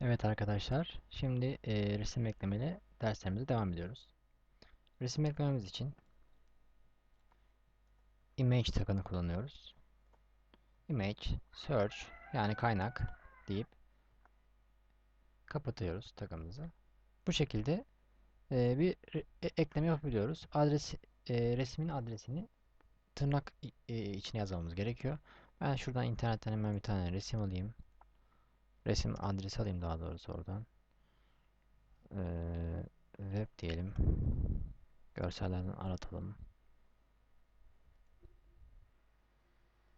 Evet arkadaşlar, şimdi e, resim eklemeli derslerimize devam ediyoruz. Resim eklememiz için image tagını kullanıyoruz. Image, search yani kaynak deyip kapatıyoruz tagımızı. Bu şekilde e, bir e- ekleme yapabiliyoruz. Adres, e, resmin adresini tırnak e, içine yazmamız gerekiyor. Ben şuradan internetten hemen bir tane resim alayım. Resim adresi alayım daha doğrusu oradan. Ee, web diyelim. Görsellerden aratalım.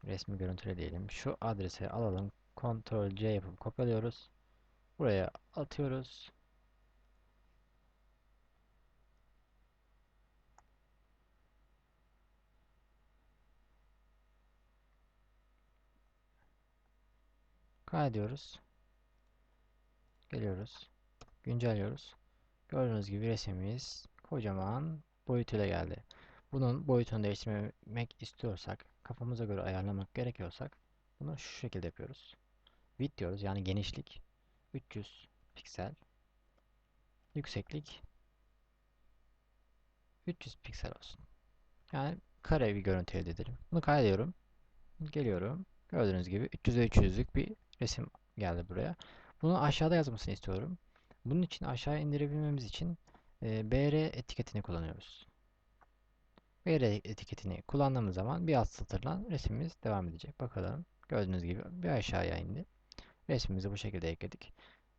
Resmi görüntüle diyelim. Şu adrese alalım. Ctrl C yapıp kopyalıyoruz. Buraya atıyoruz. Kaydediyoruz. Geliyoruz. Güncelliyoruz. Gördüğünüz gibi resmimiz kocaman boyutuyla geldi. Bunun boyutunu değiştirmek istiyorsak, kafamıza göre ayarlamak gerekiyorsak bunu şu şekilde yapıyoruz. Width diyoruz yani genişlik 300 piksel, yükseklik 300 piksel olsun. Yani kare bir görüntü elde edelim. Bunu kaydediyorum. Geliyorum. Gördüğünüz gibi 300'e 300'lük bir resim geldi buraya. Bunu aşağıda yazmasını istiyorum. Bunun için aşağıya indirebilmemiz için e, BR etiketini kullanıyoruz. BR etiketini kullandığımız zaman bir alt satırla resmimiz devam edecek. Bakalım. Gördüğünüz gibi bir aşağıya indi. Resmimizi bu şekilde ekledik.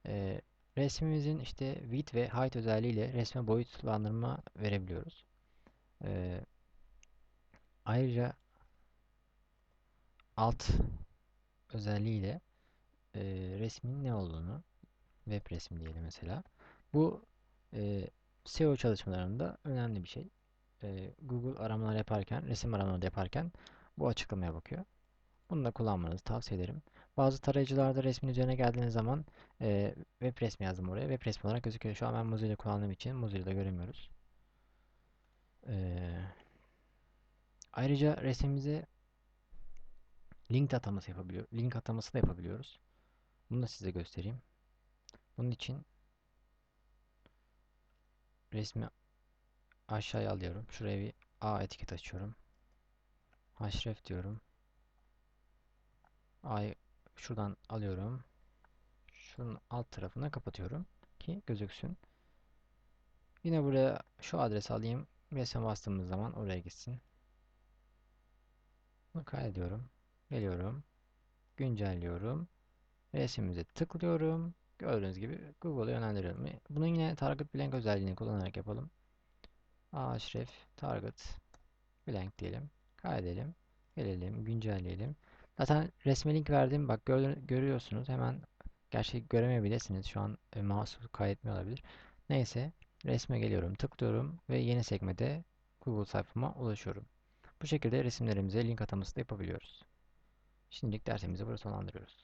E, resmimizin işte width ve height özelliğiyle resme boyutlandırma verebiliyoruz. E, ayrıca alt özelliğiyle e, resmin ne olduğunu web resmi diyelim mesela. Bu e, SEO çalışmalarında önemli bir şey. E, Google aramalar yaparken, resim aramaları yaparken bu açıklamaya bakıyor. Bunu da kullanmanızı tavsiye ederim. Bazı tarayıcılarda resmin üzerine geldiğiniz zaman e, web resmi yazdım oraya. Web resmi olarak gözüküyor. Şu an ben Mozilla kullandığım için Mozilla'da göremiyoruz. E, ayrıca resmimize link ataması yapabiliyor. Link ataması da yapabiliyoruz. Bunu da size göstereyim. Bunun için resmi aşağıya alıyorum. Şuraya bir A etiket açıyorum. Href diyorum. A'yı şuradan alıyorum. Şunun alt tarafına kapatıyorum ki gözüksün. Yine buraya şu adresi alayım. Resme bastığımız zaman oraya gitsin. Bunu kaydediyorum. Geliyorum. Güncelliyorum. Resmimize tıklıyorum. Gördüğünüz gibi Google'a yönlendiriyorum. Bunun yine target blank özelliğini kullanarak yapalım. Ahref target blank diyelim. Kaydedelim. Gelelim, güncelleyelim. Zaten resme link verdim. Bak gör, görüyorsunuz. Hemen gerçi göremeyebilirsiniz. Şu an e, mouse kaydetmiyor olabilir. Neyse. Resme geliyorum. Tıklıyorum ve yeni sekmede Google sayfama ulaşıyorum. Bu şekilde resimlerimize link ataması da yapabiliyoruz. Şimdilik dersimizi burada sonlandırıyoruz.